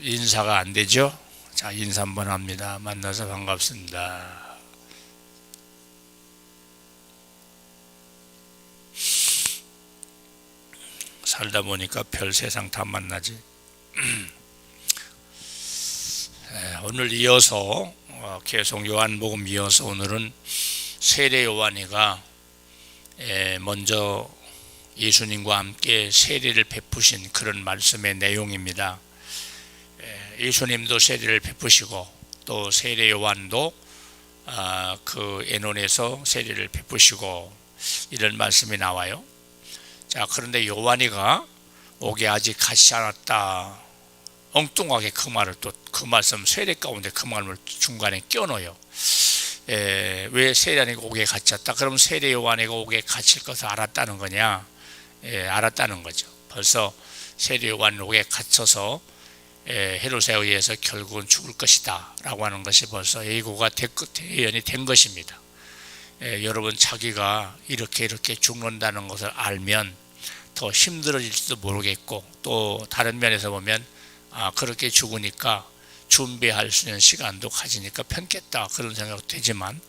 인사가 안 되죠? 자, 인사 한번 합니다. 만나서 반갑습니다. 살다 보니까 별 세상 다 만나지. 에, 오늘 이어서 어, 계속 요한복음 이어서 오늘은 세례 요한이가 에, 먼저 예수님과 함께 세례를 베푸신 그런 말씀의 내용입니다. 예수님도 세례를 베푸시고 또 세례 요한도 아, 그 에논에서 세례를 베푸시고 이런 말씀이 나와요. 자 그런데 요한이가 오게 아직 가지 않았다. 엉뚱하게 그 말을 또 그 말씀 세례 가운데 그 말을 중간에 껴넣어요. 에, 왜 세례니가 오게 갇혔다? 그럼 세례 요한이가 오게 갇힐 것을 알았다는 거냐? 에, 알았다는 거죠. 벌써 세례 요한 오게 갇혀서 헤롯에 의해서 결국은 죽을 것이다 라고 하는 것이 벌써 예고가 예언이 된 것입니다. 에, 여러분 자기가 이렇게 이렇게 죽는다는 것을 알면 더 힘들어질지도 모르겠고 또 다른 면에서 보면 아 그렇게 죽으니까 준비할 수 있는 시간도 가지니까 편겠다 그런 생각도 되지만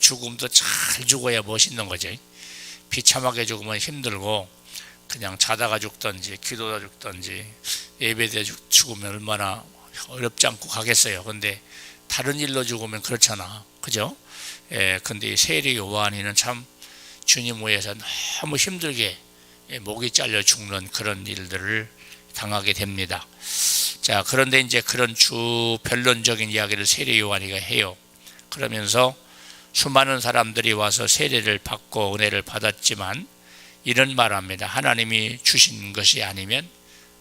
죽음도 잘 죽어야 멋있는 거죠 비참하게 죽으면 힘들고 그냥 자다가 죽든지 기도다 죽든지 예배대 죽으면 얼마나 어렵지 않고 가겠어요. 근데 다른 일로 죽으면 그렇잖아. 그죠? 예, 근데 이 세례 요한이는 참 주님 위해서 너무 힘들게 예, 목이 잘려 죽는 그런 일들을 당하게 됩니다. 자, 그런데 이제 그런 주 변론적인 이야기를 세례 요한이가 해요. 그러면서 수많은 사람들이 와서 세례를 받고 은혜를 받았지만 이런 말합니다. 하나님이 주신 것이 아니면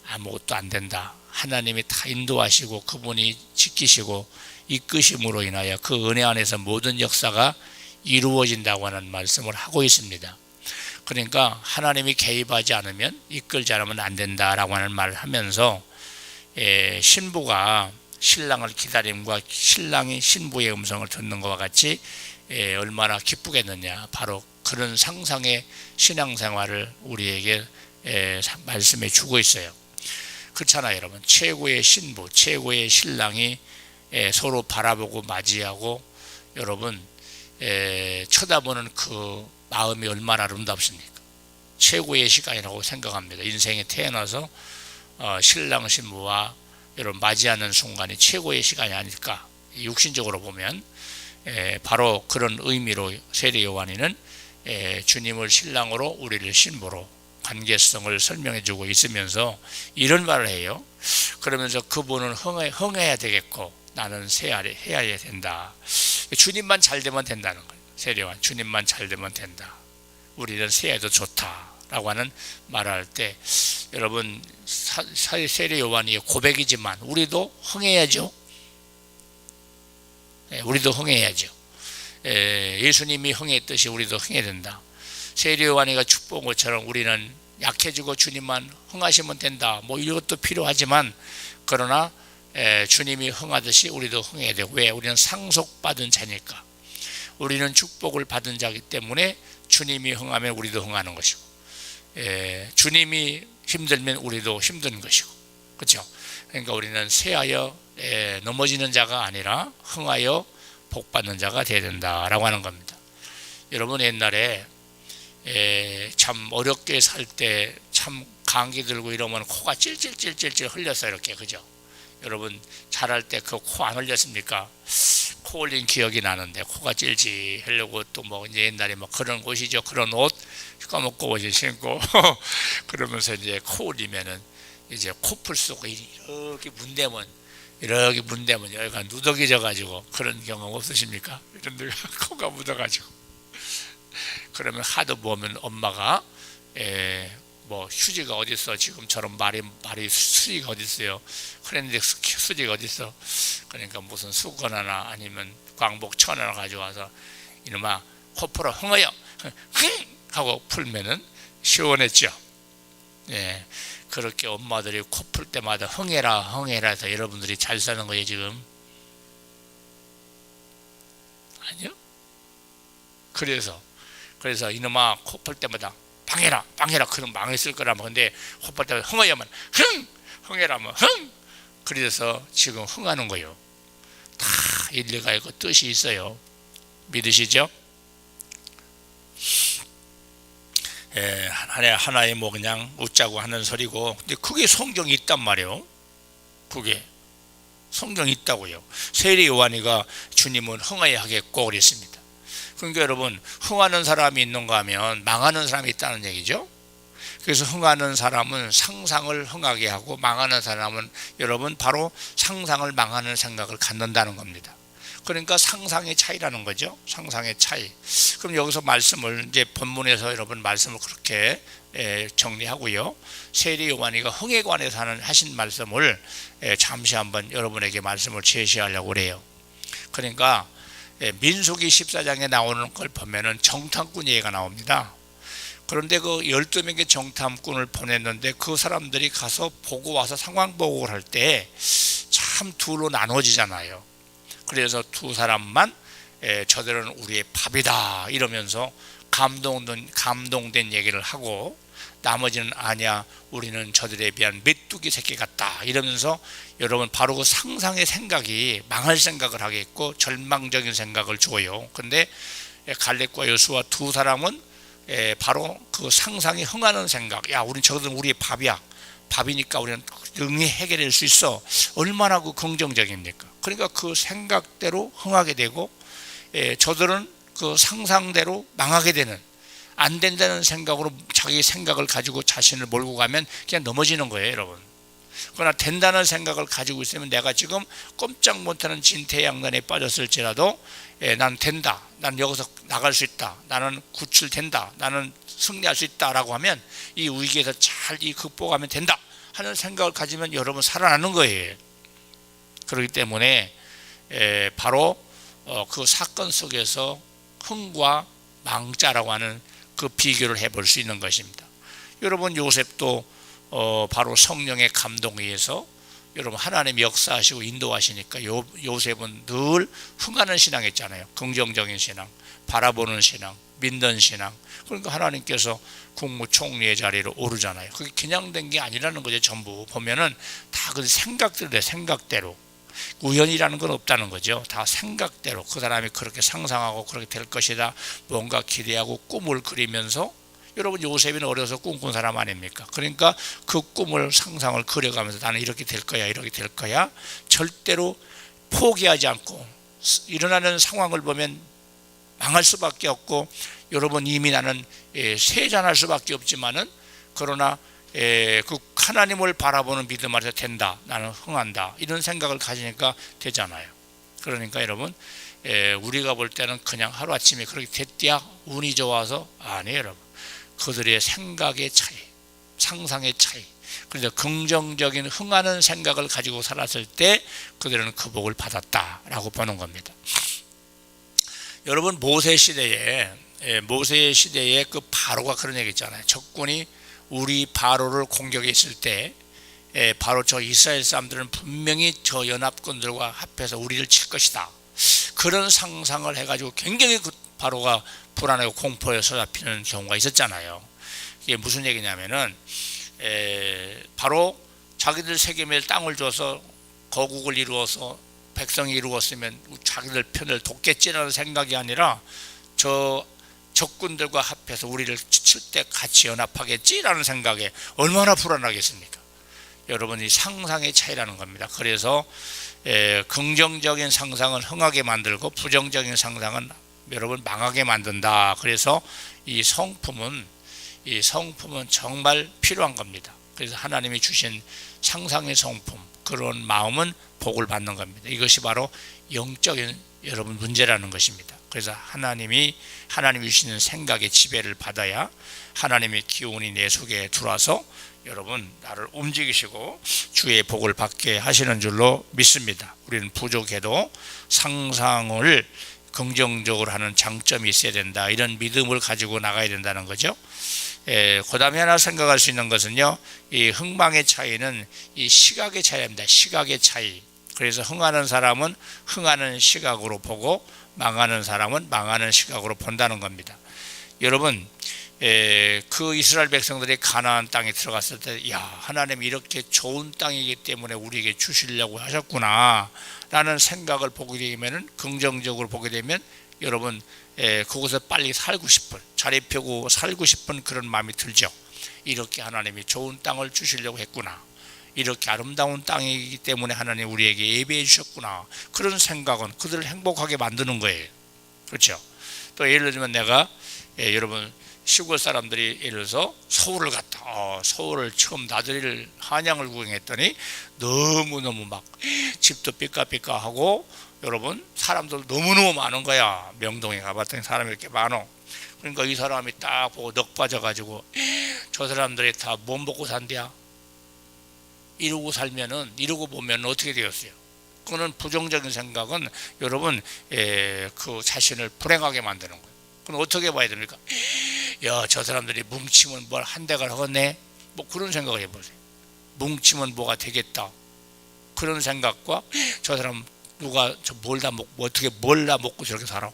아무것도 안 된다. 하나님이 다 인도하시고 그분이 지키시고 이끄심으로 인하여 그 은혜 안에서 모든 역사가 이루어진다고 하는 말씀을 하고 있습니다. 그러니까 하나님이 개입하지 않으면 이끌지 않으면 안 된다라고 하는 말을 하면서 예, 신부가 신랑을 기다림과 신랑이 신부의 음성을 듣는 것과 같이 예, 얼마나 기쁘겠느냐 바로 그런 상상의 신앙생활을 우리에게 예, 말씀해 주고 있어요. 그렇잖아요, 여러분. 최고의 신부, 최고의 신랑이 예, 서로 바라보고 맞이하고 여러분 예, 쳐다보는 그 마음이 얼마나 아름답습니까? 최고의 시간이라고 생각합니다. 인생에 태어나서 어, 신랑 신부와 여러분 맞이하는 순간이 최고의 시간이 아닐까? 육신적으로 보면 바로 그런 의미로 세례 요한이는 주님을 신랑으로 우리를 신부로 관계성을 설명해 주고 있으면서 이런 말을 해요. 그러면서 그분은 흥해, 흥해야 되겠고 나는 세야해야 된다. 주님만 잘 되면 된다는 거예요. 세례관 주님만 잘 되면 된다. 우리는 세야도 좋다라고 하는 말할 때 여러분 세례 요한이 고백이지만 우리도 흥해야죠. 우리도 흥해야죠. 예수님이 흥했듯이 우리도 흥해야 된다. 세례 요한이가 축복한 것처럼 우리는 약해지고 주님만 흥하시면 된다. 뭐 이것도 필요하지만 그러나 주님이 흥하듯이 우리도 흥해야 되고 왜? 우리는 상속받은 자니까. 우리는 축복을 받은 자기 때문에 주님이 흥하면 우리도 흥하는 것이고 주님이 힘들면 우리도 힘든 것이고 그렇죠? 그러니까 우리는 세하여 넘어지는 자가 아니라 흥하여 복 받는 자가 되어야 된다라고 하는 겁니다. 여러분 옛날에 에, 참 어렵게 살 때 참 감기 들고 이러면 코가 찔찔찔찔찔 흘렸어 이렇게 그죠? 여러분 잘할 때 그 코 안 흘렸습니까? 코 흘린 기억이 나는데 코가 찔지 하려고 또 뭐 옛날에 뭐 그런 옷이죠 그런 옷 까먹고 옷을 신고 그러면서 이제 코 흘리면은 이제 코풀 쏘고 이렇게 문대면 이렇게 문 대면 여기가 누더기져 가지고 그런 경험 없으십니까? 이런 데가 코가 묻어 가지고. 그러면 하도 보면 엄마가 에, 뭐 휴지가 어디 있어? 지금처럼 말이 말이 수지가 어디 있어요? 그런데 수지가 어디 있어? 그러니까 무슨 수건 하나 아니면 광복 천 하나 가져와서 이놈아 코 풀어 흥어요. 흥 하고 풀면은 시원했죠. 예 그렇게 엄마들이 코풀 때마다 흥해라 흥해라 해서 여러분들이 잘 사는 거예요 지금? 아니요. 그래서 그래서 이놈아 코풀 때마다 방해라 방해라. 그럼 망했을 거라면 근데 코풀 때마다 흥어야만 흥! 흥해라면 흥! 그래서 지금 흥하는 거예요. 다 일리가 있고 뜻이 있어요. 믿으시죠? 예, 하나의 하나의 뭐 그냥 웃자고 하는 소리고, 근데 그게 성경이 있단 말이에요. 그게 성경이 있다고요. 세례 요한이가 주님은 흥하여 하겠고 그랬습니다. 그러니까 여러분 흥하는 사람이 있는가 하면 망하는 사람이 있다는 얘기죠. 그래서 흥하는 사람은 상상을 흥하게 하고 망하는 사람은 여러분 바로 상상을 망하는 생각을 갖는다는 겁니다. 그러니까 상상의 차이라는 거죠. 상상의 차이. 그럼 여기서 말씀을 이제 본문에서 여러분 말씀을 그렇게 예, 정리하고요. 세례 요한이가 흥에 관해서 하는 하신 말씀을 예, 잠시 한번 여러분에게 말씀을 제시하려고 그래요. 그러니까 예, 민수기 14장에 나오는 걸 보면은 정탐꾼 얘기가 나옵니다. 그런데 그 12명의 정탐꾼을 보냈는데 그 사람들이 가서 보고 와서 상황 보고를 할 때 참 둘로 나눠지잖아요. 그래서 두 사람만 에, 저들은 우리의 밥이다 이러면서 감동된 감동된 얘기를 하고 나머지는 아니야 우리는 저들에 비한 메뚜기 새끼 같다 이러면서 여러분 바로 그 상상의 생각이 망할 생각을 하겠고 절망적인 생각을 줘요. 근데 갈렙과 여수와 두 사람은 에, 바로 그 상상이 흥하는 생각. 야, 우린 저들은 우리의 밥이야. 밥이니까 우리는 능히 해결할 수 있어. 얼마나 그 긍정적입니까? 그러니까 그 생각대로 흥하게 되고, 에, 저들은 그 상상대로 망하게 되는 안 된다는 생각으로 자기 생각을 가지고 자신을 몰고 가면 그냥 넘어지는 거예요, 여러분. 그러나 된다는 생각을 가지고 있으면 내가 지금 꼼짝 못하는 진퇴양난에 빠졌을지라도 예, 난 된다. 난 여기서 나갈 수 있다. 나는 구출된다. 나는 승리할 수 있다라고 하면 이 위기에서 잘 이 극복하면 된다 하는 생각을 가지면 여러분 살아나는 거예요. 그렇기 때문에 예, 바로 어, 그 사건 속에서 흥과 망자라고 하는 그 비교를 해볼 수 있는 것입니다. 여러분 요셉도 어, 바로 성령의 감동에 의해서 여러분 하나님 역사하시고 인도하시니까 요, 요셉은 늘 흥하는 신앙했잖아요. 긍정적인 신앙, 바라보는 신앙, 믿는 신앙. 그러니까 하나님께서 국무총리의 자리로 오르잖아요. 그게 그냥 된 게 아니라는 거죠. 전부 보면은 다 그 생각대로 생각대로 우연이라는 건 없다는 거죠. 다 생각대로 그 사람이 그렇게 상상하고 그렇게 될 것이다. 뭔가 기대하고 꿈을 그리면서 여러분 요셉은 어려서 꿈꾼 사람 아닙니까? 그러니까 그 꿈을 상상을 그려가면서 나는 이렇게 될 거야, 이렇게 될 거야. 절대로 포기하지 않고 일어나는 상황을 보면 망할 수밖에 없고 여러분 이미 나는 예, 세잔할 수밖에 없지만은 그러나 예, 그 하나님을 바라보는 믿음 안에서 된다. 나는 흥한다. 이런 생각을 가지니까 되잖아요. 그러니까 여러분 예, 우리가 볼 때는 그냥 하루아침에 그렇게 됐디야 운이 좋아서 아니에요 여러분. 그들의 생각의 차이, 상상의 차이. 그래서 긍정적인 흥하는 생각을 가지고 살았을 때 그들은 그 복을 받았다라고 보는 겁니다. 여러분 모세 시대에 예, 모세 시대에 그 바로가 그런 얘기 있잖아요. 적군이 우리 바로를 공격했을 때 예, 바로 저 이스라엘 사람들은 분명히 저 연합군들과 합해서 우리를 칠 것이다. 그런 상상을 해가지고 굉장히 그 바로가 불안하고 공포에 서잡히는 경우가 있었잖아요. 이게 무슨 얘기냐면은 에, 바로 자기들 세계의 땅을 줘서 거국을 이루어서 백성이 이루었으면 자기들 편을 돕겠지라는 생각이 아니라 저 적군들과 합해서 우리를 칠 때 같이 연합하겠지라는 생각에 얼마나 불안하겠습니까? 여러분이 상상의 차이라는 겁니다. 그래서 에, 긍정적인 상상은 흥하게 만들고 부정적인 상상은 여러분 망하게 만든다. 그래서 이 성품은 이 성품은 정말 필요한 겁니다. 그래서 하나님이 주신 상상의 성품 그런 마음은 복을 받는 겁니다. 이것이 바로 영적인 여러분 문제라는 것입니다. 그래서 하나님이 하나님이 주시는 생각의 지배를 받아야 하나님의 기운이 내 속에 들어와서 여러분 나를 움직이시고 주의 복을 받게 하시는 줄로 믿습니다. 우리는 부족해도 상상을 긍정적으로 하는 장점이 있어야 된다. 이런 믿음을 가지고 나가야 된다는 거죠. 예, 그다음에 하나 생각할 수 있는 것은요. 이 흥망의 차이는 이 시각의 차이입니다. 시각의 차이. 그래서 흥하는 사람은 흥하는 시각으로 보고 망하는 사람은 망하는 시각으로 본다는 겁니다. 여러분 에, 그 이스라엘 백성들이 가나안 땅에 들어갔을 때, 야 하나님 이렇게 좋은 땅이기 때문에 우리에게 주시려고 하셨구나 라는 생각을 보게 되면은 긍정적으로 보게 되면 여러분 에, 그곳에 빨리 살고 싶은 자리 펴고 살고 싶은 그런 마음이 들죠. 이렇게 하나님이 좋은 땅을 주시려고 했구나. 이렇게 아름다운 땅이기 때문에 하나님 우리에게 예배해 주셨구나. 그런 생각은 그들을 행복하게 만드는 거예요. 그렇죠? 또 예를 들면 내가 예, 여러분 시골 사람들이 예를 들어서 서울을 갔다. 어, 서울을 처음 나들이를 한양을 구경했더니 너무 너무 막 집도 삐까삐까하고 여러분 사람들 너무 너무 많은 거야. 명동에 가봤더니 사람이 이렇게 많어. 그러니까 이 사람이 딱 보고 넋 빠져가지고 저 사람들이 다 못 먹고 산대야. 이러고 살면은 이러고 보면 어떻게 되었어요? 그거는 부정적인 생각은 여러분 에, 그 자신을 불행하게 만드는 거예요. 그럼 어떻게 봐야 됩니까? 야, 저 사람들이 뭉치면 뭘 한 대가 하겠네? 뭐 그런 생각을 해보세요. 뭉치면 뭐가 되겠다. 그런 생각과 저 사람 누가 저뭘다 먹고 뭐 어떻게 뭘 다 먹고 저렇게 살아?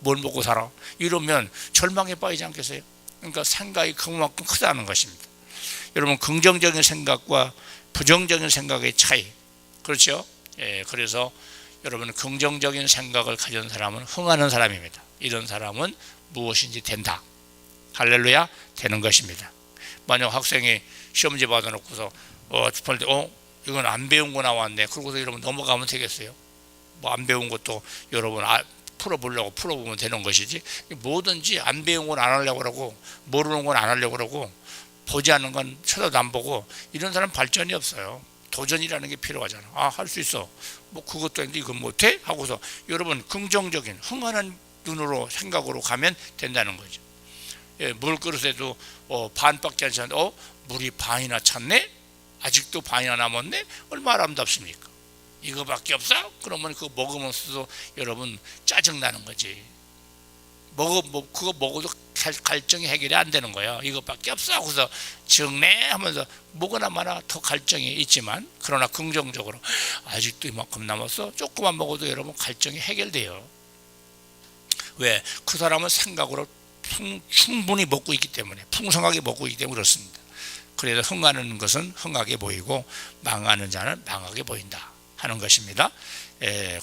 뭘 먹고 살아? 이러면 절망에 빠지지 않겠어요? 그러니까 생각이 그만큼 크다는 것입니다. 여러분 긍정적인 생각과 부정적인 생각의 차이 그렇죠? 예, 그래서 여러분 긍정적인 생각을 가진 사람은 흥하는 사람입니다. 이런 사람은 무엇인지 된다. 할렐루야 되는 것입니다. 만약 학생이 시험지 받아놓고서 어, 어, 이건 안 배운 거 나왔네. 그러고서 여러분 넘어가면 되겠어요? 뭐 안 배운 것도 여러분 아, 풀어보려고 풀어보면 되는 것이지. 뭐든지 안 배운 건 안 하려고 그러고 모르는 건 안 하려고 그러고 보지 않는 건 쳐다도 안 보고 이런 사람 발전이 없어요. 도전이라는 게 필요하잖아. 아, 할 수 있어. 뭐 그것도 했는데 이건 못해? 하고서 여러분 긍정적인 흥하는 눈으로 생각으로 가면 된다는 거죠. 예, 물그릇에도 어, 반밖에 안 찼는데 어? 물이 반이나 찼네? 아직도 반이나 남았네? 얼마나 아름답습니까? 이거밖에 없어? 그러면 그거 먹으면서도 여러분 짜증나는 거지. 먹어, 뭐, 그거 먹어도 갈- 갈증이 해결이 안 되는 거예요. 이것밖에 없어. 하고서 정내 하면서 먹으나 마나 더 갈증이 있지만 그러나 긍정적으로 아직도 이만큼 남았어. 조금만 먹어도 여러분 갈증이 해결돼요. 왜? 그 사람은 생각으로 풍- 충분히 먹고 있기 때문에 풍성하게 먹고 있기 때문에 그렇습니다. 그래서 흥하는 것은 흥하게 보이고 망하는 자는 망하게 보인다 하는 것입니다.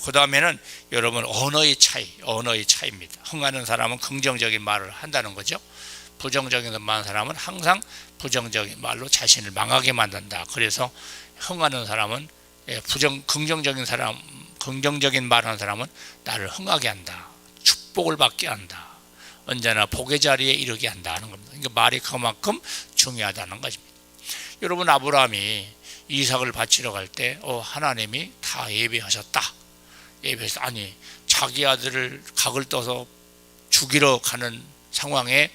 그 다음에는 여러분 언어의 차이, 언어의 차이입니다. 흥하는 사람은 긍정적인 말을 한다는 거죠. 부정적인 말 사람은 항상 부정적인 말로 자신을 망하게 만든다. 그래서 흥하는 사람은 예, 부정 긍정적인 사람, 긍정적인 말하는 사람은 나를 흥하게 한다. 축복을 받게 한다. 언제나 복의 자리에 이르게 한다는 겁니다. 그러니까 말이 그만큼 중요하다는 것입니다. 여러분 아브라함이 이삭을 바치러 갈 때 어, 하나님이 다 예배하셨다. 예배해서 아니 자기 아들을 각을 떠서 죽이러 가는 상황에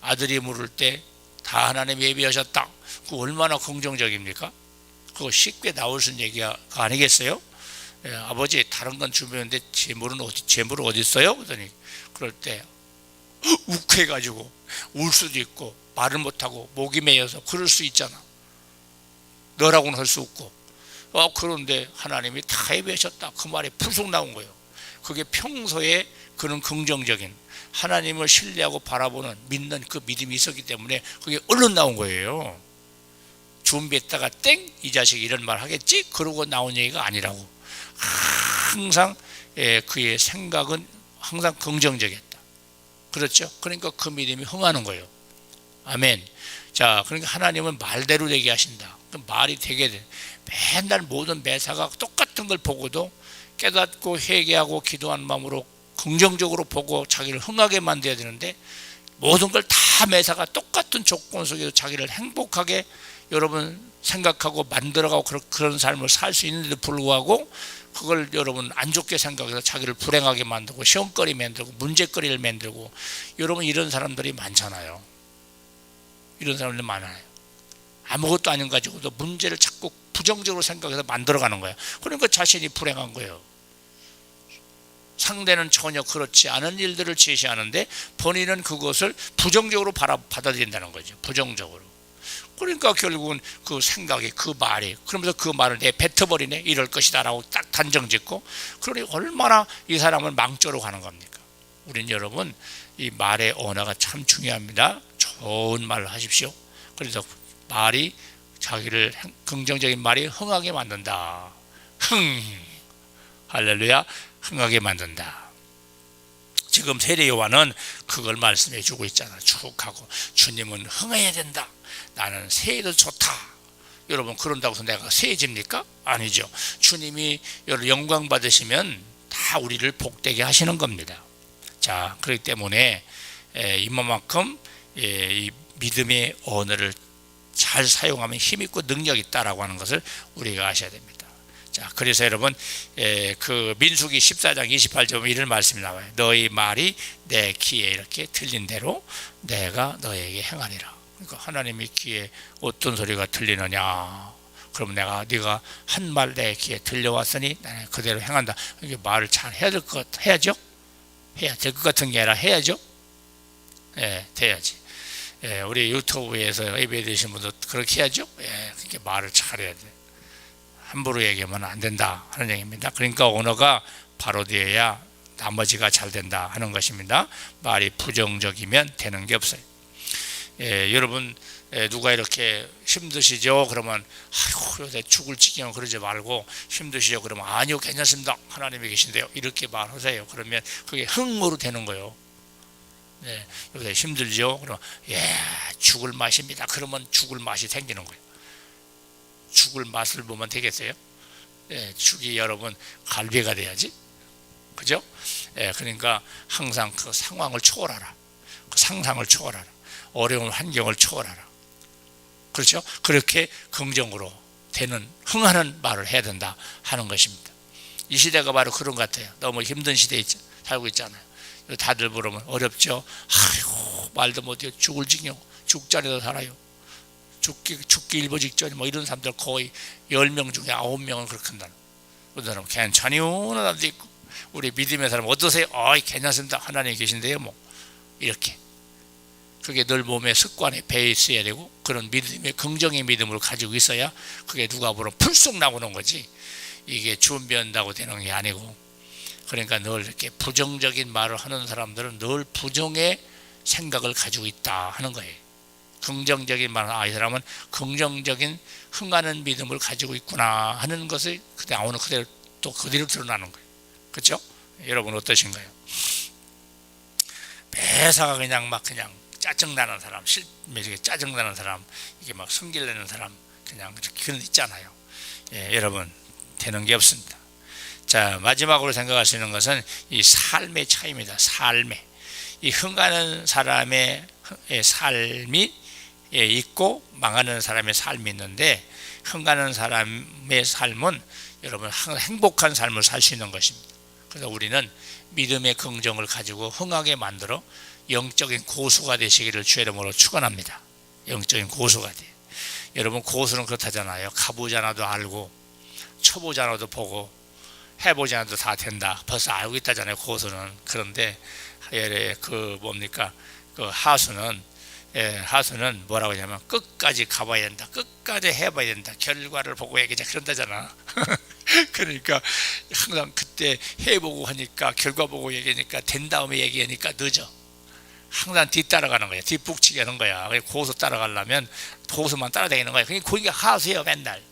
아들이 물을 때 다 하나님 예배하셨다. 그 얼마나 긍정적입니까? 그거 쉽게 나올 수 있는 얘기가 아니겠어요? 예, 아버지 다른 건 주면데 재물은 어디 재물은 어디 있어요? 그러더니 그럴 때 욱해가지고 울 수도 있고 말을 못하고 목이 메여서 그럴 수 있잖아. 너라고는 할 수 없고. 어, 그런데 하나님이 다 예배하셨다. 그 말이 풀쑥 나온 거예요. 그게 평소에 그런 긍정적인 하나님을 신뢰하고 바라보는 믿는 그 믿음이 있었기 때문에 그게 얼른 나온 거예요. 준비했다가 땡 이 자식이 이런 말 하겠지 그러고 나온 얘기가 아니라고 항상 예, 그의 생각은 항상 긍정적이었다 그렇죠 그러니까 그 믿음이 흥하는 거예요 아멘 자 그러니까 하나님은 말대로 되게 하신다 그 말이 되게 돼 맨날 모든 매사가 똑같은 걸 보고도 깨닫고 회개하고 기도한 마음으로 긍정적으로 보고 자기를 흥하게 만들어야 되는데 모든 걸 다 매사가 똑같은 조건 속에서 자기를 행복하게 여러분 생각하고 만들어가고 그런, 그런 삶을 살 수 있는데도 불구하고 그걸 여러분 안 좋게 생각해서 자기를 불행하게 만들고 시험거리 만들고 문제거리를 만들고 여러분 이런 사람들이 많잖아요. 이런 사람들이 많아요. 아무것도 아닌 가지고도 문제를 자꾸 부정적으로 생각해서 만들어가는 거예요. 그러니까 자신이 불행한 거예요. 상대는 전혀 그렇지 않은 일들을 제시하는데 본인은 그것을 부정적으로 받아들인다는 거죠. 부정적으로. 그러니까 결국은 그 생각이 그 말이 그러면서 그 말을 내 뱉어버리네 이럴 것이다라고 딱 단정 짓고 그러니 얼마나 이 사람을 망조로 가는 겁니까? 우린 여러분 이 말의 언어가 참 중요합니다. 좋은 말을 하십시오. 그래서 말이 자기를 행- 긍정적인 말이 흥하게 만든다. 흥 할렐루야 흥하게 만든다. 지금 세례 요한은 그걸 말씀해 주고 있잖아. 쭉 하고 주님은 흥해야 된다. 나는 새해도 좋다. 여러분 그런다고 해서 내가 새해집니까? 아니죠. 주님이 여러분 영광 받으시면 다 우리를 복되게 하시는 겁니다. 자, 그렇기 때문에 에, 이만큼 예, 이 믿음의 언어를 잘 사용하면 힘 있고 능력 있다라고 하는 것을 우리가 아셔야 됩니다. 자, 그래서 여러분 에, 그 민수기 14장 28절 이런 말씀이 나와요. 너희 말이 내 귀에 이렇게 들린 대로 내가 너에게 행하리라. 그러니까 하나님의 귀에 어떤 소리가 들리느냐? 그럼 내가 네가 한 말 내 귀에 들려왔으니 나는 그대로 행한다. 이게 말을 잘 해야 될 것 해야죠. 해야 될 것 같은 게 아니라 해야죠. 예, 돼야지. 예, 우리 유튜브에서 예배 드신 분도 그렇게 해야죠. 예, 그렇게 말을 잘해야 돼. 함부로 얘기하면 안 된다 하는 얘기입니다. 그러니까 언어가 바로 되어야 나머지가 잘 된다 하는 것입니다. 말이 부정적이면 되는 게 없어요. 예, 여러분 예, 누가 이렇게 힘드시죠? 그러면 아이고 요새 죽을 지경 그러지 말고 힘드시죠? 그러면 아니요 괜찮습니다. 하나님이 계신데요. 이렇게 말하세요. 그러면 그게 흥으로 되는 거예요. 네, 요새 힘들죠? 그러면 예 죽을 맛입니다. 그러면 죽을 맛이 생기는 거예요. 죽을 맛을 보면 되겠어요? 예, 죽이 여러분 갈비가 돼야지. 그죠? 예, 그러니까 항상 그 상황을 초월하라. 그 상상을 초월하라. 어려운 환경을 초월하라. 그렇죠? 그렇게 긍정으로 되는 흥하는 말을 해야 된다 하는 것입니다. 이 시대가 바로 그런 것 같아요. 너무 힘든 시대에 있- 살고 있잖아요. 다들 부르면 어렵죠. 아이고 말도 못해요. 죽을 지경 죽자리도 살아요. 죽기 죽기 일보 직전 뭐 이런 사람들 거의 10명 중에 9명은 그렇게 한다. 어떤 사람 괜찮이요 사람도 있고 우리 믿음의 사람 어떠세요? 어이 괜찮습니다. 하나님 계신데요. 뭐 이렇게 그게 늘 몸의 습관에 배에 있어야 되고 그런 믿음의 긍정의 믿음을 가지고 있어야 그게 누가 보면 풀쑥 나오는 거지 이게 준비한다고 되는 게 아니고 그러니까 늘 이렇게 부정적인 말을 하는 사람들은 늘 부정의 생각을 가지고 있다 하는 거예요. 긍정적인 말은 아, 이 사람은 긍정적인 흥하는 믿음을 가지고 있구나 하는 것을 그때 나오는 그대로 또 그대로 드러나는 거예요. 그렇죠? 여러분 어떠신가요? 매사가 그냥 막 그냥 짜증나는 사람, 실매직에 짜증나는 사람, 이게 막 성질내는 사람, 그냥 그런 데 있잖아요. 예, 여러분 되는 게 없습니다. 자 마지막으로 생각할 수 있는 것은 이 삶의 차이입니다. 삶의 이 흥하는 사람의 예, 삶이 예, 있고 망하는 사람의 삶이 있는데 흥하는 사람의 삶은 여러분 행복한 삶을 살 수 있는 것입니다. 그래서 우리는 믿음의 긍정을 가지고 흥하게 만들어 영적인 고수가 되시기를 주의 이름으로 축원합니다. 영적인 고수가 돼. 여러분 고수는 그렇다잖아요. 가보지 않아도 알고 않아도 보고 해보지 않아도 다 된다. 벌써 알고 있다잖아요. 고수는 그런데 예, 그 뭡니까 그 하수는 예, 하수는 뭐라고 하냐면 끝까지 가봐야 된다. 끝까지 해봐야 된다. 결과를 보고 얘기자 그런다잖아. 그러니까 항상 그때 해보고 하니까 결과 보고 얘기하니까 된 다음에 얘기하니까 늦어. 항상 뒤따라가는 거야. 뒷북치기 하는 거야. 고수 따라가려면 고수만 따라다니는 거야. 그게 거기가 하수예요, 맨날.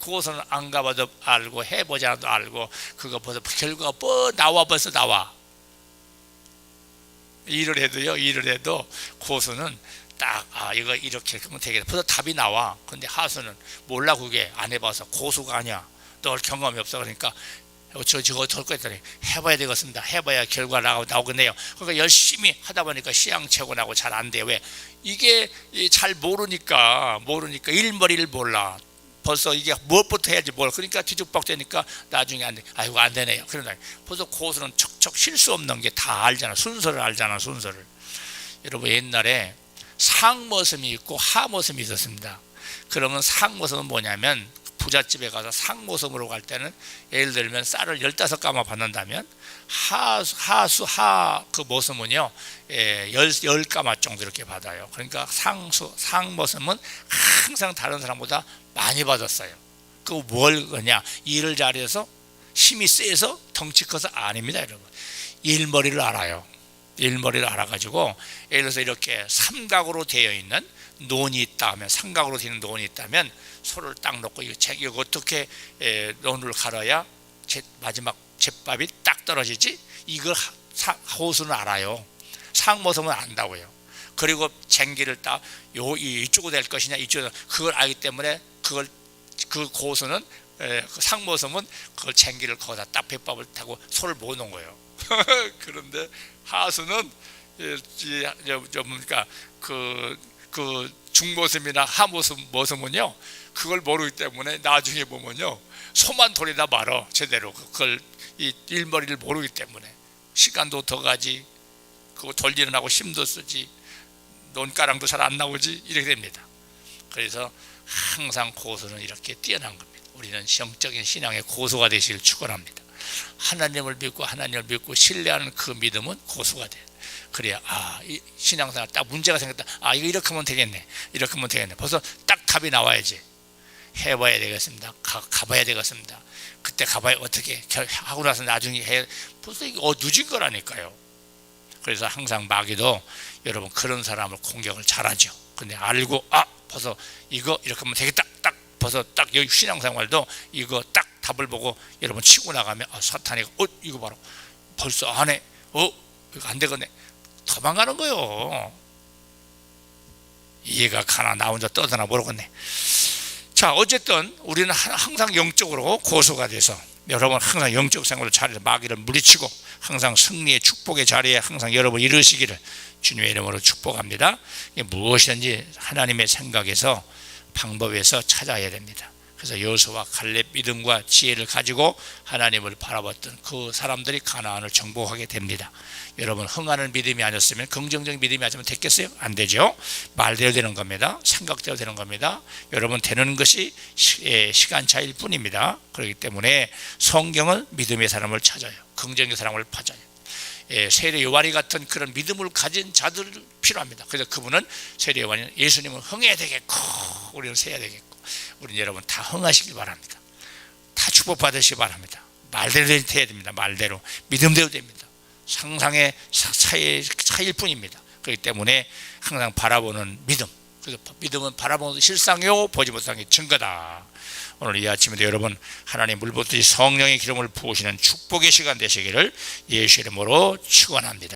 고수는 안 가봐도 알고 해보지 않아도 알고 그거 벌써 결과가 뭐 나와 벌써 나와. 일을 해도요, 일을 해도 고수는 딱, 아, 이거 이렇게 하면 되겠다. 벌써 답이 나와. 근데 하수는 몰라, 그게. 안 해봐서 고수가 아니야. 너 경험이 없어. 그러니까 저 저거 될 거였더니 해봐야 되겠습니다. 해봐야 결과 나오, 나오겠네요. 그러니까 열심히 하다 보니까 시향착오 나고 잘 안 돼. 왜? 이게 이잘 모르니까 모르니까 일머리를 몰라. 벌써 이게 무엇부터 해야지 뭘 그러니까 뒤죽박죽되니까 나중에 안 돼. 아이고 안 되네요. 그러다 벌써 고수는 척척 실수 없는 게 다 알잖아. 순서를 알잖아. 순서를. 여러분 옛날에 상모섬이 있고 하모섬이 있었습니다. 그러면 상모섬은 뭐냐면 부잣집에 가서 상모섬으로 갈 때는 예를 들면 쌀을 15가마 받는다면 하수, 하수 하 그 모섬은요 예, 10, 10가마 정도 이렇게 받아요. 그러니까 상수, 상 모섬은 항상 다른 사람보다 많이 받았어요. 그 뭘 그냐 일을 잘해서 힘이 세서 덩치 커서 아닙니다 여러분 일머리를 알아요. 일머리를 알아가지고 예를 들어서 이렇게 삼각으로 되어 있는 논이 있다 하면 삼각으로 되어 있는 논이 있다면 소를 딱 놓고 이거 책 이거 어떻게 에, 논을 갈아야 제, 마지막 제밥이 딱 떨어지지 이걸 호수는 알아요. 상모섬은 안다고요. 그리고 쟁기를 딱요 이쪽으로 될 것이냐 이쪽으로 그걸 알기 때문에 그걸 그 고수는 에, 그 상모섬은 그걸 쟁기를 거기다 딱 배밥을 타고 소를 못 놓은 거예요. 그런데 하수는 뭡니까? 그, 그 중모섬이나 하모섬 모섬은요 그걸 모르기 때문에 나중에 보면요 소만 돌리다 말어 제대로 그걸 이 일머리를 모르기 때문에 시간도 더 가지 그거 돌리는 하고 힘도 쓰지 논가랑도 잘 안 나오지 이렇게 됩니다 그래서 항상 고수는 이렇게 뛰어난 겁니다 우리는 영적인 신앙의 고수가 되시길 축원합니다 하나님을 믿고 하나님을 믿고 신뢰하는 그 믿음은 고수가 돼. 그래야 아, 이 신앙생활 딱 문제가 생겼다. 아, 이거 이렇게 하면 되겠네. 이렇게 하면 되겠네. 벌써 딱 답이 나와야지. 해봐야 되겠습니다. 가, 가봐야 되겠습니다. 그때 가봐야 어떻게 결- 하고 나서 나중에 해 벌써 이거 어, 늦은 거라니까요. 그래서 항상 마귀도 여러분 그런 사람을 공격을 잘하죠. 근데 알고 아 벌써 이거 이렇게 하면 되겠다. 딱 벌써 딱 여기 신앙생활도 이거 딱 답을 보고 여러분 치고 나가면 아, 사탄이 어 이거 봐라 벌써 안 해 어 이거 안 되겠네 도망가는 거요. 이해가 가나 나 혼자 떠드나 모르겠네. 자 어쨌든 우리는 하- 항상 영적으로 고소가 돼서 여러분 항상 영적 생활을 잘해서 마귀를 물리치고 항상 승리의 축복의 자리에 항상 여러분 이르시기를 주님의 이름으로 축복합니다. 무엇이든지 하나님의 생각에서 방법에서 찾아야 됩니다. 그래서 여호수와 갈렙 믿음과 지혜를 가지고 하나님을 바라봤던 그 사람들이 가나안을 정복하게 됩니다. 여러분 흥하는 믿음이 아니었으면 긍정적인 믿음이 아니면 됐겠어요? 안 되죠. 말대로 되는 겁니다. 생각대로 되는 겁니다. 여러분 되는 것이 시, 예, 시간 차일 뿐입니다. 그렇기 때문에 성경은 믿음의 사람을 찾아요. 긍정의 사람을 찾아요. 예, 세례 요한이 같은 그런 믿음을 가진 자들 필요합니다. 그래서 그분은 세례 요한이 예수님은 흥해야 되겠고 우리는 세야 되겠고 우리는 여러분 다 흥하시길 바랍니다. 다 축복받으시기 바랍니다. 말대로 돼야 됩니다. 말대로 믿음대로 됩니다. 상상의 사- 차이, 차이일 뿐입니다. 그렇기 때문에 항상 바라보는 믿음 그래서 믿음은 바라보는 실상이요 보지 못한 게 증거다. 오늘 이 아침에도 여러분 하나님 물붓듯이 성령의 기름을 부으시는 축복의 시간 되시기를 예수 이름으로 축원합니다.